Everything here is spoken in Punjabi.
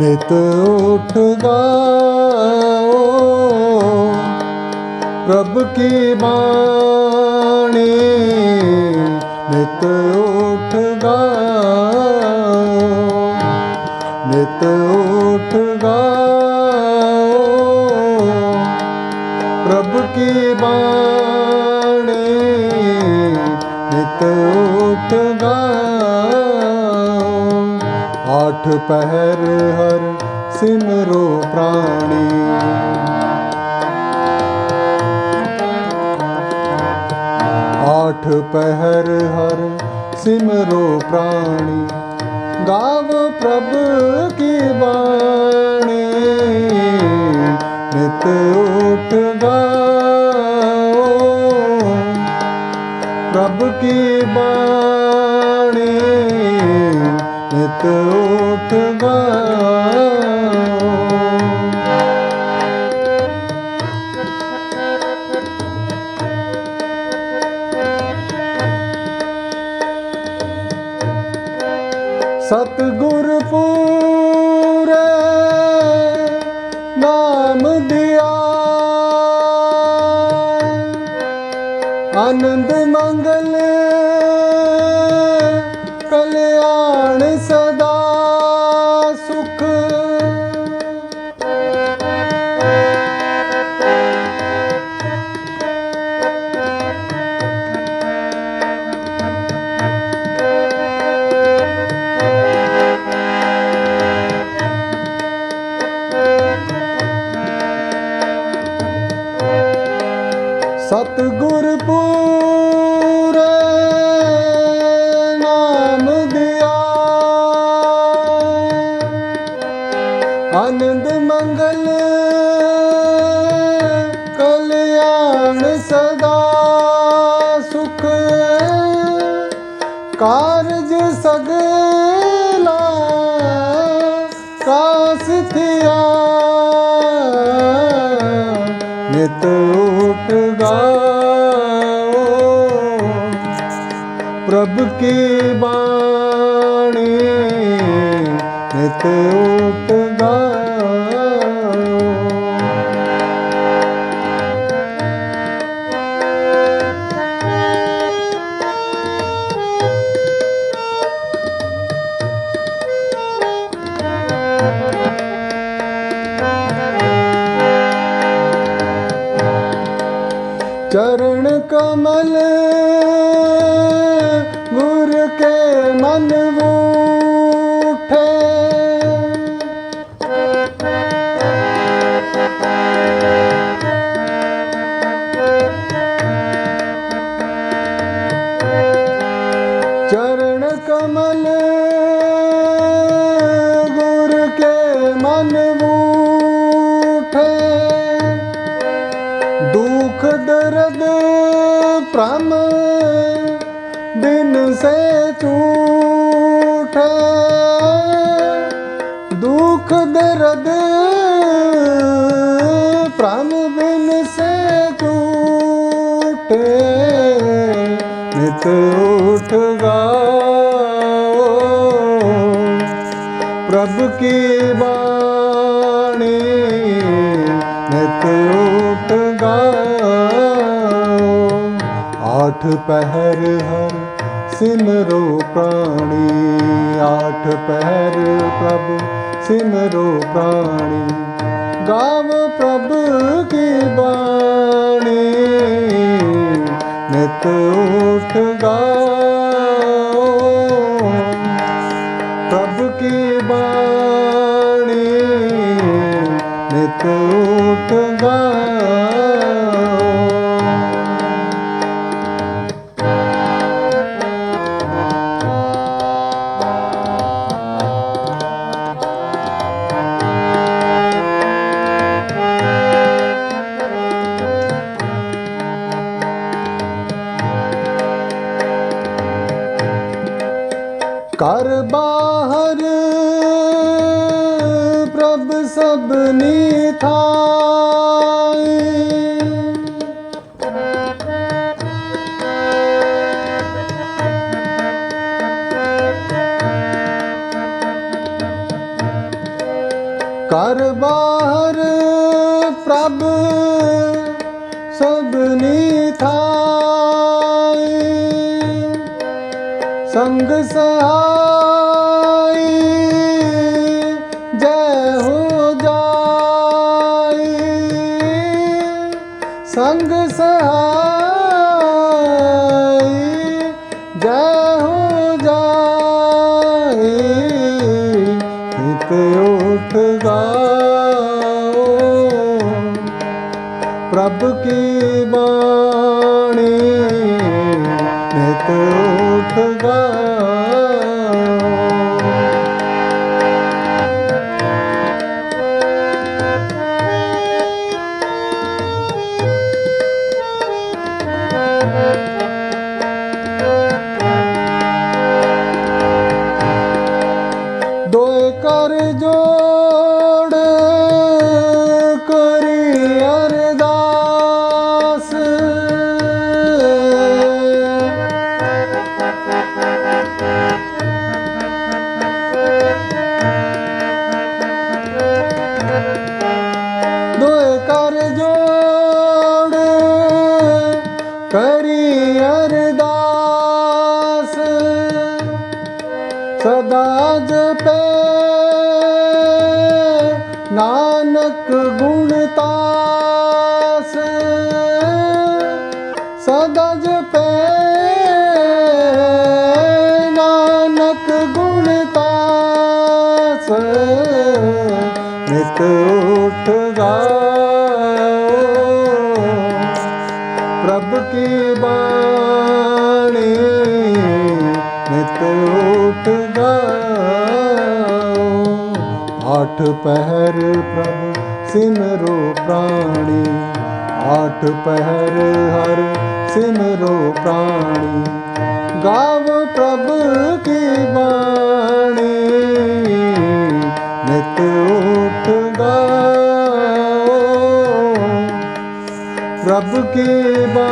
ਨਿਤ ਉਠ ਗਾਓ ਪ੍ਰਭ ਕੀ ਬਾਣੀ? ਨਿਤ ਉਠ ਗਾਓ ਨਿਤ ਉਠ ਪ੍ਰਭ ਕੀ ਬਾਣੀ? ਨਿਤ ਉਠ ਆਠ ਪਹਿਰ ਹਰ ਸਿਮਰੋ ਪ੍ਰਾਣੀ। ਆਠ ਪਹਿਰ ਹਰ ਸਿਮਰੋ ਪ੍ਰਾਣੀ। ਗਾਵ ਪ੍ਰਭ ਕੀ ਬਾਣੀ। ਨਿਤ ਉਠ ਗਾਓ। ਪ੍ਰਭ ਕੀ ਬਾਣੀ। ਨਿਤ ਉਠ ਸਤਿਗੁਰ ਪੂਰੇ ਨਾਮ ਦਿਆ ਆਨੰਦ ਮੰਗਲ ਕਾਰਜ ਸਗਲਾ ਕਾਸ ਥਿਆ। ਨਿਤ ਉਠ ਗਾਓ ਪ੍ਰਭ ਕੀ ਬਾਣੀ ਨਿਤ ਉਠ ਦਿਨ ਸੇ ਝੂਠੇ ਦੁਖ ਦਰਦ ਪ੍ਰਮ ਬਿਨ ਸੇ ਝੂਠੇ ਨਿਤ ਉਠ ਗਾਓ ਪ੍ਰਭ ਕੀ ਬਾਣੀ ਨਿਤ ਉਠ ਗਾਓ ਆਠ ਪਹਿਰ ਹਰ ਸਿਮਰੋ ਪ੍ਰਾਣੀ, ਆਠ ਪਹਿਰ ਪ੍ਰਭ, ਸਿਮਰੋ ਪ੍ਰਾਣੀ। ਗਾਵ ਪ੍ਰਭ ਕੀ ਬਾਣੀ, ਨਿਤ ਉਠ ਗਾਓ। ਪ੍ਰਭ ਕੀ ਬਾਣੀ, ਨਿਤ ਉਠ ਗਾਓ। ਕਰ ਬਾਹਰ ਪ੍ਰਭ ਸਭਨੀ ਥਾਈ। ਬਾਹਰ ਸੰਗ ਸਹਾਈ, ਜੈ ਹੋ ਜਾਈ। ਸੰਗ ਸਹਾਈ, ਜੈ ਹੋ ਜਾਈ। ਹਿਤ ਉਠ ਗਾਓ, ਪ੍ਰਭ ਕੀ ਉਠ ਸਦਾ ਜਪੇ। ਨਾਨਕ ਗੁਣ ਤਾਸ। ਸਦਾ ਜਪੇ। ਨਾਨਕ ਗੁਣ ਤਾਸ। ਨਿਤ ਆਠ ਪਹਿਰ ਪ੍ਰਭ ਸਿਮਰੋ ਪ੍ਰਾਣੀ ਆਠ ਪਹਿਰ ਹਰ ਸਿਮਰੋ ਪ੍ਰਾਣੀ ਗਾਵ ਪ੍ਰਭ ਕੀ ਬਾਣੀ ਨਿਤ ਉਠ ਗਾਓ ਪ੍ਰਭ ਕੀ ਬਾਣੀ